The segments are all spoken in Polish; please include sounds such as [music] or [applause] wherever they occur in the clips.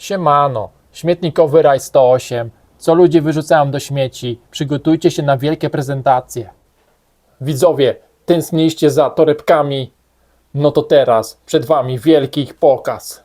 Siemano, śmietnikowy raj 108, co ludzie wyrzucają do śmieci. Przygotujcie się na wielkie prezentacje. Widzowie, tęskniliście za torebkami? No to teraz przed wami wielki ich pokaz.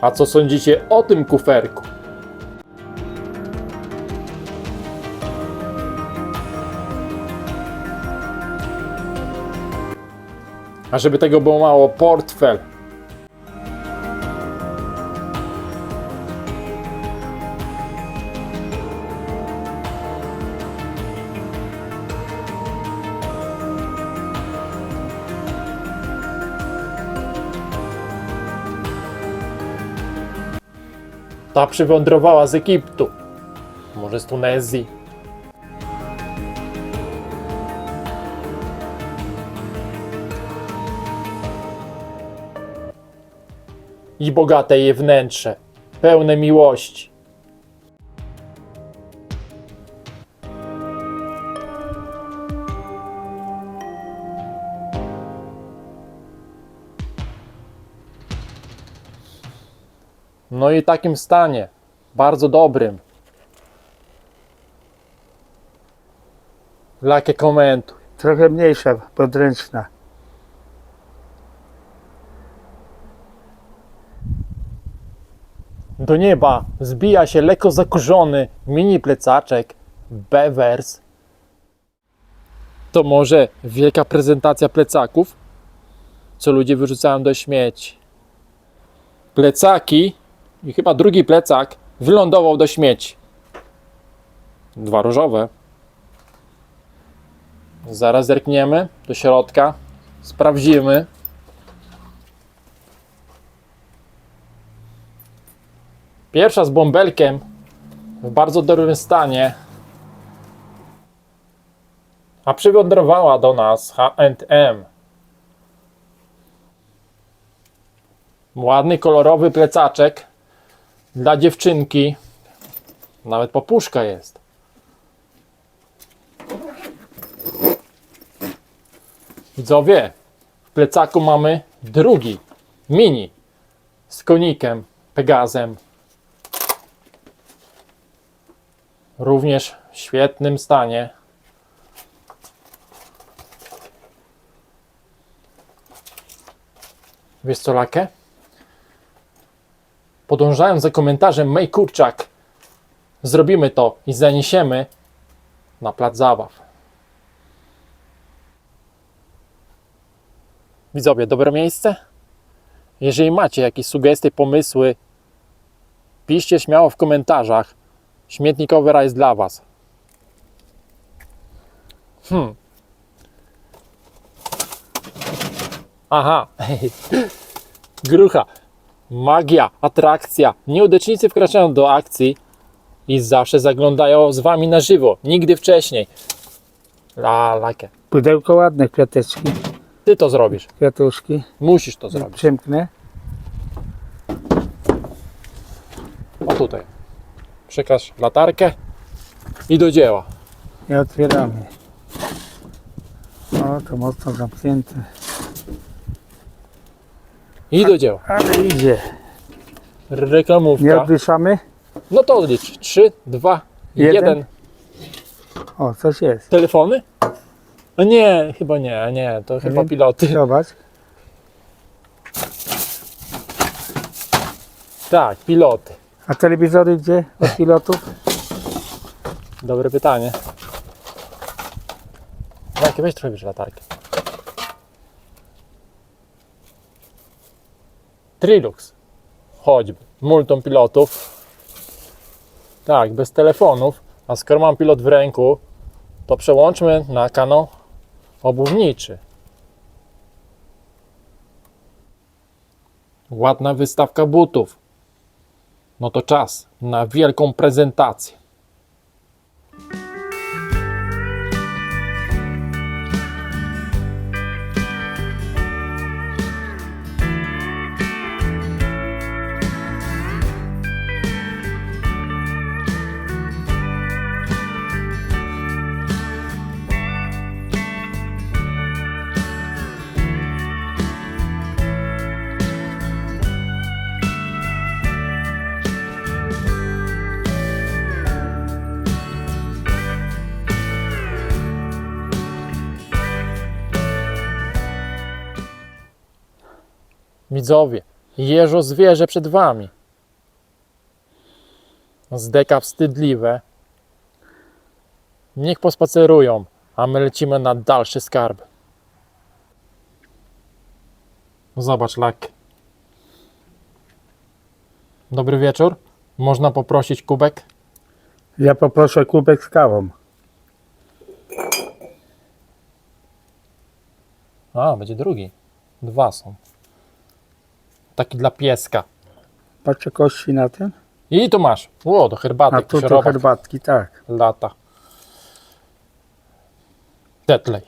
A co sądzicie o tym kuferku? A żeby tego było mało, portfel. Ta przywędrowała z Egiptu. Może z Tunezji. I bogate jej wnętrze, pełne miłości. No i takim stanie, bardzo dobrym. Lakie komentuj. Trochę mniejsza, podręczna. Do nieba zbija się lekko zakurzony mini plecaczek Bevers. To może wielka prezentacja plecaków, co ludzie wyrzucają do śmieci. Plecaki i chyba drugi plecak wylądował do śmieci. Dwa różowe. Zaraz zerkniemy do środka, sprawdzimy. Pierwsza z bąbelkiem w bardzo dobrym stanie. A przywędrowała do nas H&M. Ładny, kolorowy plecaczek dla dziewczynki. Nawet popuszka jest. Widzowie, w plecaku mamy drugi, mini, z konikiem, Pegazem. Również w świetnym stanie. Wiesz co, Lakę? Podążając za komentarzem May Kurczak, zrobimy to i zaniesiemy na plac zabaw. Widzowie, dobre miejsce? Jeżeli macie jakieś sugestie, pomysły, piszcie śmiało w komentarzach. Śmietnikowy raj jest dla Was. Hmm. Aha. [laughs] Grucha. Magia, atrakcja. Nieudacznicy wkraczają do akcji i zawsze zaglądają z Wami na żywo. Nigdy wcześniej. La, lakie. Pudełko ładne, kwiateczki, Ty to zrobisz. kwiatuszki. Musisz to zrobić. Przemknę. O tutaj. Przekaż latarkę i do dzieła. I otwieramy. O, to mocno zamknięte. I do dzieła. Ale idzie. Nie Reklamówka. oddyszamy? No to licz. 3, 2, Jeden. 1. O, coś jest. Telefony? No nie, chyba nie, nie, to chyba Mhm. piloty. Zobacz. Tak, piloty. A telewizory gdzie od pilotów? Dobre pytanie. Jakie weź trochę bliżej latarkę. Trilux. Choćby. Multum pilotów. Tak, bez telefonów. A skoro mam pilot w ręku, to przełączmy na kanał obuwniczy. Ładna wystawka butów. No to czas na wielką prezentację. Widzowie, jeżo zwierzę przed wami. Zdeka wstydliwe. Niech pospacerują, a my lecimy na dalszy skarb. Zobacz, lak. Dobry wieczór. Można poprosić kubek? Ja poproszę kubek z kawą. A, będzie drugi. Dwa są. Taki dla pieska. Patrzę kości na ten. I tu masz. O, do A herbaty. tu to robak herbatki, tak. lata. Tetley.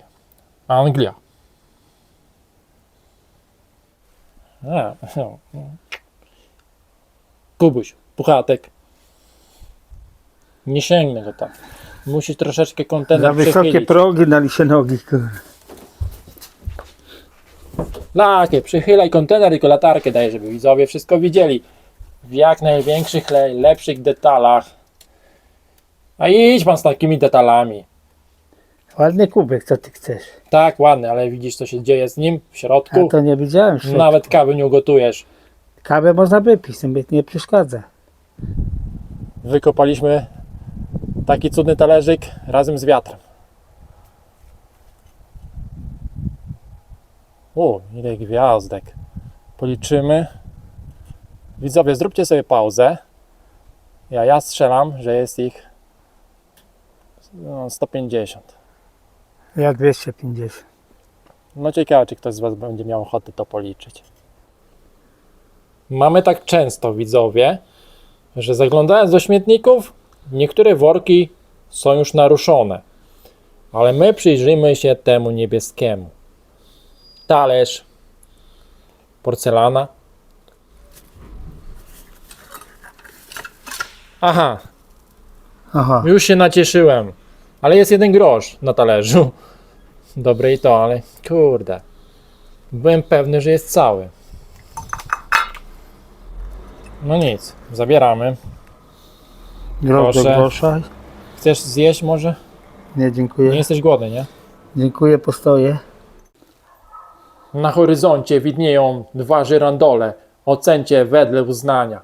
Anglia. A, no. Kubuś, puchatek. Nie sięgnę go tam. Musisz troszeczkę Za kontener wysokie przechylić. progi dali się nogi. Lakie, przychylaj kontener, tylko latarkę daj, żeby widzowie wszystko widzieli. W jak największych, le- lepszych detalach. A idź pan z takimi detalami. Ładny kubek, co ty chcesz? Tak, ładny, ale widzisz co się dzieje z nim w A środku? to nie widziałem. Nawet... Nawet kawy nie ugotujesz. Kawę można wypić, sobie nie przeszkadza. Wykopaliśmy taki cudny talerzyk razem z wiatrem. O, ile gwiazdek. Policzymy. Widzowie, zróbcie sobie pauzę. Ja, ja strzelam, że jest ich no, 150. Ja 250. No ciekawe, czy ktoś z Was będzie miał ochotę to policzyć. Mamy tak często, widzowie, że zaglądając do śmietników, niektóre worki są już naruszone. Ale my przyjrzyjmy się temu niebieskiemu. Talerz, porcelana. Aha, Aha. już się nacieszyłem. Ale jest jeden grosz na talerzu. Dobre i to, ale kurde. Byłem pewny, że jest cały. No nic, zabieramy. Grosz do Proszę. grosza. Chcesz zjeść może? Nie, dziękuję. Nie jesteś głodny, nie? Dziękuję, postoję. Na horyzoncie widnieją dwa żyrandole. Ocencie wedle uznania.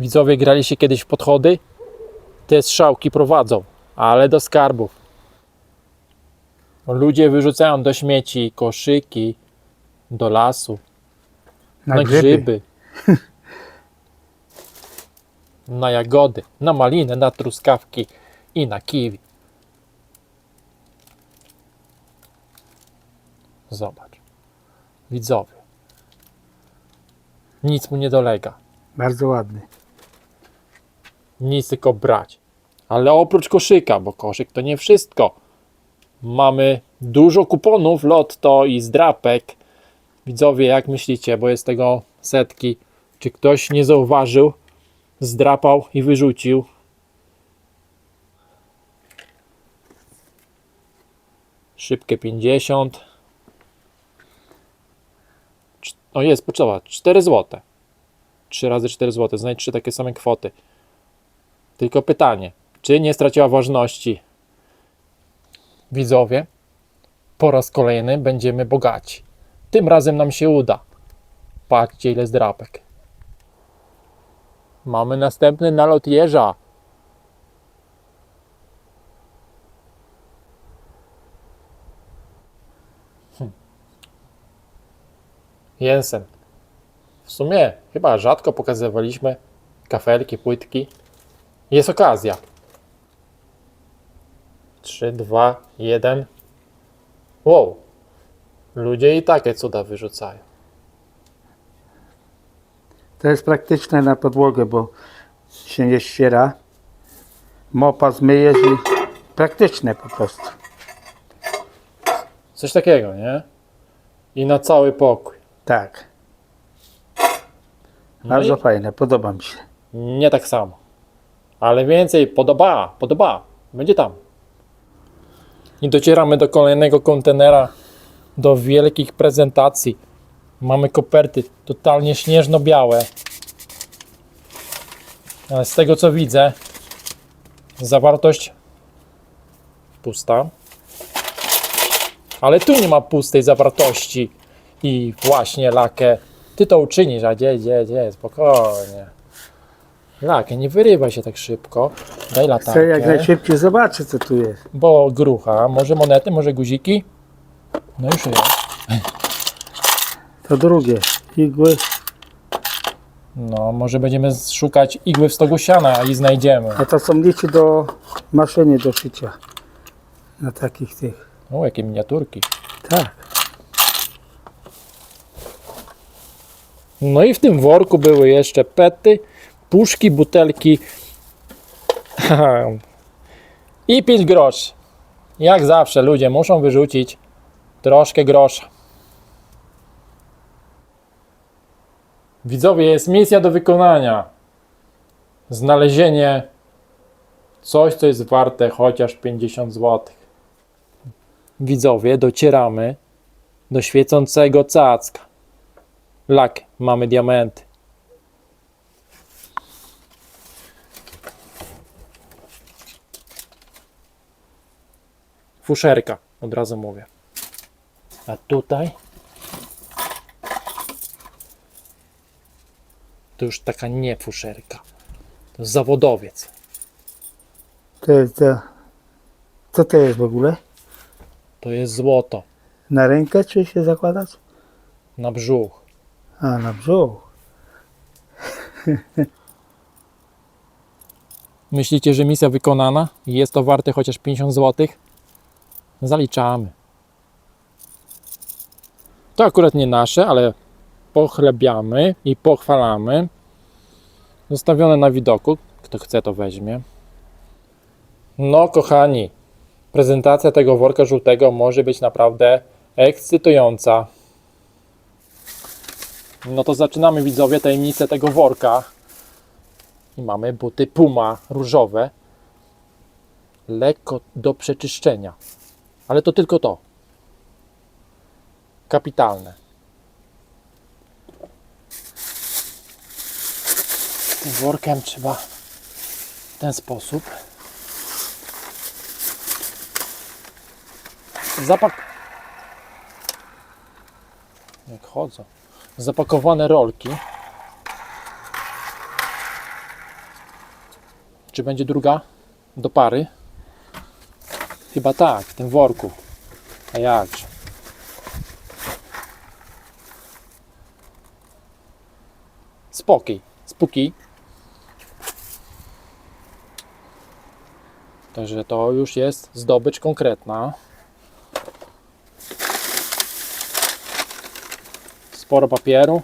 Widzowie grali się kiedyś w podchody? Te strzałki prowadzą, ale do skarbów. Ludzie wyrzucają do śmieci koszyki, do lasu, Na, na, grzyby. grzyby, na jagody, na maliny, na truskawki i na kiwi. Zobacz. Widzowie. Nic mu nie dolega. Bardzo ładny. Nic tylko brać. Ale oprócz koszyka, bo koszyk to nie wszystko. Mamy dużo kuponów lotto i zdrapek. Widzowie, jak myślicie, bo jest tego setki, czy ktoś nie zauważył, zdrapał i wyrzucił? Szybkie 50. Cz- O jest, poczęła. 4 zł. 3 razy 4 zł. Znajdź trzy takie same kwoty. Tylko pytanie, czy nie straciła ważności? Widzowie, po raz kolejny będziemy bogaci. Tym razem nam się uda. Patrzcie ile zdrapek. Mamy następny nalot jeża. Hm. Jensen. W sumie chyba rzadko pokazywaliśmy kafelki, płytki. Jest okazja. 3, 2, 1. Wow. Ludzie i takie cuda wyrzucają. To jest praktyczne na podłogę, bo się nie ściera. Mopa zmyjesz i praktyczne po prostu. Coś takiego, nie? I na cały pokój. Tak, No bardzo fajne, podoba mi się. nie tak samo. Ale więcej podoba, podoba. Będzie tam. I docieramy do kolejnego kontenera, do wielkich prezentacji. Mamy koperty totalnie śnieżno-białe. Ale z tego co widzę, zawartość pusta. Ale tu nie ma pustej zawartości. I właśnie lakę. Ty to uczynisz, a gdzie, gdzie, gdzie, spokojnie. Lakę, nie wyrywaj się tak szybko. Daj Chcę jak latarkę. najszybciej zobaczyć, co tu jest. Bo grucha, może monety, może guziki. No już jest. To drugie, igły. No, może będziemy szukać igły w stogu siana i znajdziemy. A to są liczy do maszyny do szycia. Na takich tych. O, jakie miniaturki. Tak. No i w tym worku były jeszcze pety, puszki, butelki [laughs] i 5 groszy. Jak zawsze ludzie muszą wyrzucić troszkę grosza. Widzowie, jest misja do wykonania. Znalezienie coś, co jest warte chociaż 50 zł. Widzowie, docieramy do świecącego cacka. Lak, mamy diamenty. Fuszerka, od razu mówię. A tutaj to już taka nie fuszerka. To zawodowiec. To jest to. Co to jest w ogóle? To jest złoto Na rękę czy się zakładać? na brzuch. A, na brzuch. [laughs] Myślicie, że misja wykonana i jest to warte chociaż 50 zł? Zaliczamy. To akurat nie nasze, ale pochlebiamy i pochwalamy. Zostawione na widoku. Kto chce, to weźmie. No, kochani, prezentacja tego worka żółtego może być naprawdę ekscytująca. No to zaczynamy, widzowie, tajemnicę tego worka. I mamy buty Puma różowe. Lekko do przeczyszczenia. Ale to tylko to. Kapitalne. Tym workiem trzeba w ten sposób zapak... Jak chodzą. Zapakowane rolki. Czy będzie druga do pary? Chyba tak, w tym worku. A jakże? Spokój, spóki. Także to już jest zdobycz konkretna. Sporo papieru.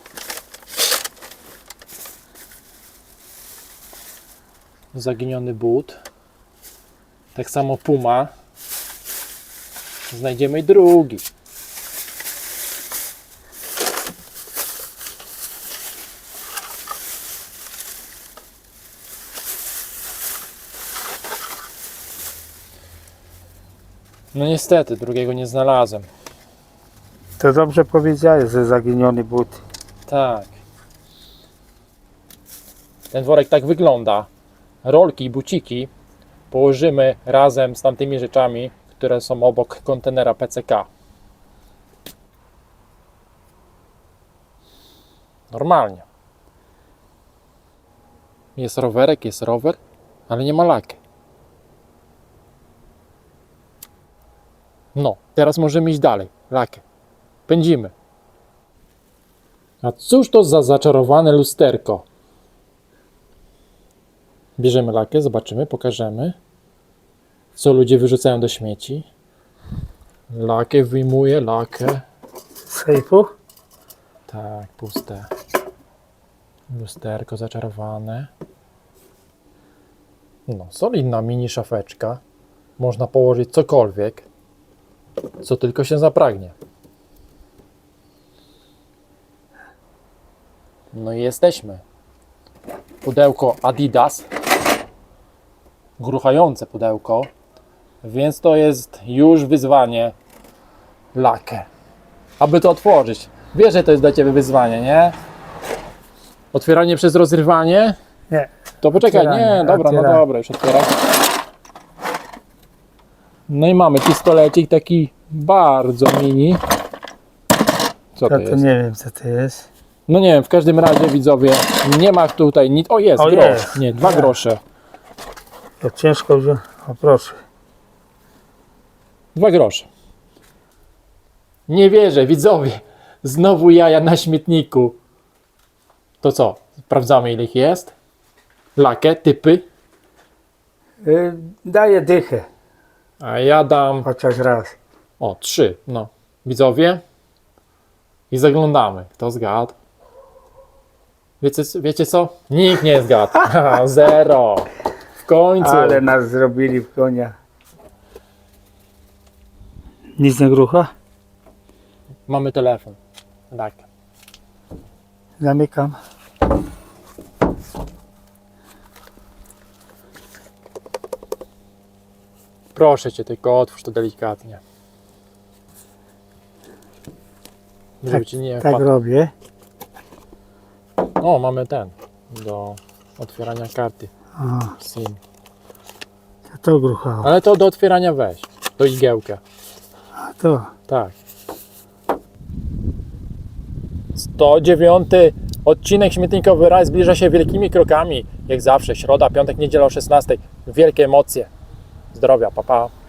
zaginiony but. Tak samo puma. Znajdziemy drugi. No niestety, drugiego nie znalazłem. To dobrze powiedziałeś, że zaginiony but. Tak. Ten worek tak wygląda. Rolki i buciki położymy razem z tamtymi rzeczami, które są obok kontenera PCK. Normalnie. Jest rowerek, jest rower, ale nie ma laki. No, teraz możemy iść dalej. Lakę. Pędzimy. A cóż to za zaczarowane lusterko? Bierzemy lakę, zobaczymy, pokażemy. Co ludzie wyrzucają do śmieci. Lakę wyjmuję, lakę. Z sejfu? Tak, puste. Lusterko zaczarowane. No, solidna mini szafeczka. Można położyć cokolwiek, co tylko się zapragnie. No i jesteśmy. Pudełko Adidas. Gruchające pudełko. Więc to jest już wyzwanie. Lakę. Aby to otworzyć. Wiesz, że to jest dla Ciebie wyzwanie, nie? Otwieranie przez rozrywanie? Nie. To poczekaj, Otwieranie, nie, dobra, no dobra, już otwieram. No i mamy pistolecik taki bardzo mini. Co to To, to jest? nie wiem co to jest. No nie wiem, w każdym razie widzowie, nie ma tutaj nic. O jest, O, grosz. jest. Nie, dwa Tak. grosze. To ciężko wziąć. O proszę. Dwa grosze. Nie wierzę, widzowie. Znowu jaja na śmietniku. To co? Sprawdzamy ile ich jest. Lakę, typy. Y, daję dychę. A ja dam Chociaż raz. O, trzy, no. Widzowie. I zaglądamy. Kto zgadł? Wiecie, wiecie co? Nikt nie zgadł. [laughs] Haha, Zero. W końcu. Ale nas zrobili w konia. Nic nie grucha? Mamy telefon. Tak. Zamykam. Proszę cię, tylko otwórz to delikatnie. Żeby Tak, ci nie tak wpadł. robię. O, mamy ten. Do otwierania karty. O, SIM. to, gruchało. Ale to do otwierania weź. To igiełkę. To. Tak. 109 odcinek Śmietnikowy Raj zbliża się wielkimi krokami. Jak zawsze, środa, piątek, niedziela o 16. Wielkie emocje. Zdrowia, papa. Pa.